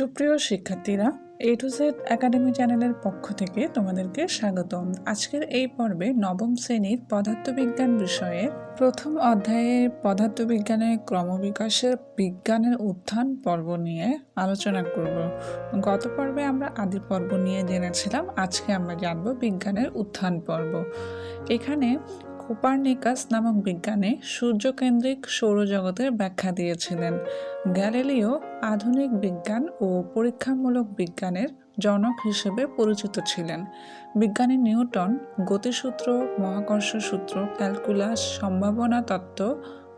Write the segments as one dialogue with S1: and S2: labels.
S1: সুপ্রিয় শিক্ষার্থীরা এ to Z academy চ্যানেলের পক্ষ থেকে তোমাদেরকে স্বাগতম। আজকের এই পর্বে নবম শ্রেণির পদার্থবিজ্ঞান বিষয়ে প্রথম অধ্যায়ে পদার্থবিজ্ঞানের ক্রমবিকাশের বিজ্ঞানের উত্থান পর্ব নিয়ে আলোচনা করব। গত পর্বে আমরা আদি পর্ব নিয়ে জেনেছিলাম, আজকে আমরা জানব বিজ্ঞানের উত্থান পর্ব। এখানে কোপার্নিকাস নামক বিজ্ঞানী সূর্যকেন্দ্রিক সৌরজগতের ব্যাখ্যা দিয়েছিলেন। গ্যালিলিও আধুনিক বিজ্ঞান ও পরীক্ষামূলক বিজ্ঞানের জনক হিসেবে পরিচিত ছিলেন। বিজ্ঞানী নিউটন, গতিসূত্র, মহাকর্ষ সূত্র, ক্যালকুলাস, সম্ভাবনা তত্ত্ব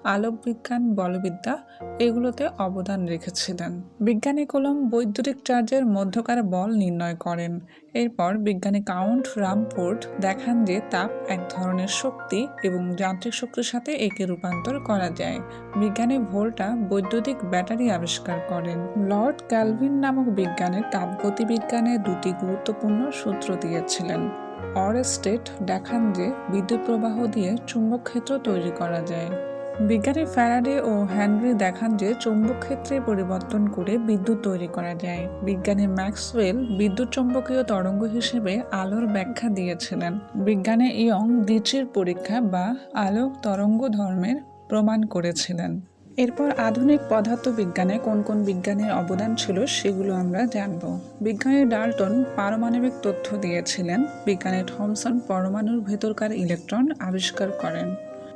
S1: আলোক বিজ্ঞান বলবিদ্যা এগুলোতে অবদান রেখেছিলেন। বিজ্ঞানী কলম বৈদ্যুতিক চার্জের মধ্যকার বল নির্ণয় করেন। এরপর বিজ্ঞানী কাউন্ট রামফোর্ড দেখান যে তাপ এক ধরনের শক্তি এবং যান্ত্রিক শক্তির সাথে একে রূপান্তর করা যায়। বিজ্ঞানী ভোল্টা বৈদ্যুতিক ব্যাটারি আবিষ্কার করেন। লর্ড ক্যালভিন নামক বিজ্ঞানী তাপগতিবিজ্ঞানে দুটি গুরুত্বপূর্ণ সূত্র দিয়েছিলেন। অরেস্টেট দেখান যে বিদ্যুৎ প্রবাহ দিয়ে চুম্বক ক্ষেত্র তৈরি করা যায়। বিজ্ঞানী ফ্যারাডে ও হ্যানরি দেখান যে চৌম্বক ক্ষেত্রে পরিবর্তন করে বিদ্যুৎ তৈরি করা যায়। বিজ্ঞানী ম্যাক্সওয়েল বিদ্যুৎ চৌম্বকীয় তরঙ্গ হিসেবে আলোর ব্যাখ্যা দিয়েছিলেন। বিজ্ঞানী ইয়ং দিচির পরীক্ষা বা আলোক তরঙ্গ ধর্মের প্রমাণ করেছিলেন। এরপর আধুনিক পদার্থবিজ্ঞানে কোন কোন বিজ্ঞানের অবদান ছিল সেগুলো আমরা জানব। বিজ্ঞানী ডাল্টন পারমাণবিক তথ্য দিয়েছিলেন। বিজ্ঞানী থমসন পরমাণুর ভেতরকার ইলেকট্রন আবিষ্কার করেন।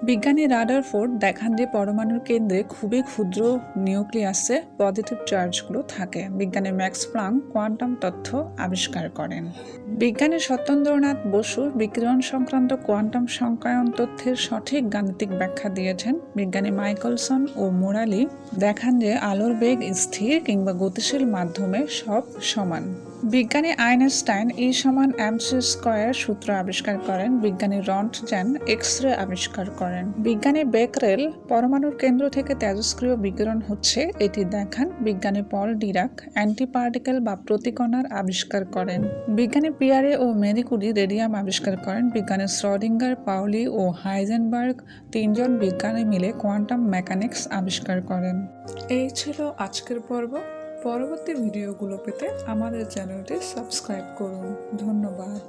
S1: বিজ্ঞানী রাদারফোর্ড দেখান যে পরমাণুর কেন্দ্রে খুবই ক্ষুদ্র নিউক্লিয়াসে পজিটিভ চার্জগুলো থাকে। বিজ্ঞানী ম্যাক্স প্লাং কোয়ান্টাম তথ্য আবিষ্কার করেন। বিজ্ঞানী সত্যেন্দ্রনাথ বসু বিকিরণ সংক্রান্ত কোয়ান্টাম সংখ্যায়ন তথ্যের সঠিক গাণিতিক ব্যাখ্যা দিয়েছেন। বিজ্ঞানী মাইকেলসন ও মোরালি দেখান যে আলোর বেগ স্থির কিংবা গতিশীল মাধ্যমে সব সমান। বিজ্ঞানী আইনস্টাইন ই সমান এমসি স্কয়ার সূত্র আবিষ্কার করেন। বিজ্ঞানী রন্টজ্যান এক্স রে আবিষ্কার করেন। বিজ্ঞানী বেকরেল পরমাণুর কেন্দ্র থেকে তেজস্ক্রিয় বিকিরণ হচ্ছে এটি দেখান বিজ্ঞানী পল ডিরাক অ্যান্টিপার্টিকেল বা প্রতিকণার আবিষ্কার করেন। বিজ্ঞানী পিয়ারে ও মেরিকুরি রেডিয়াম আবিষ্কার করেন। বিজ্ঞানী শ্রডিঙ্গার পাউলি ও হাইজেনবার্গ তিনজন বিজ্ঞানী মিলে কোয়ান্টাম মেকানিক্স আবিষ্কার করেন। এই ছিল আজকের পর্ব। পরবর্তী ভিডিওগুলো পেতে আমাদের চ্যানেলটি সাবস্ক্রাইব করুন। ধন্যবাদ।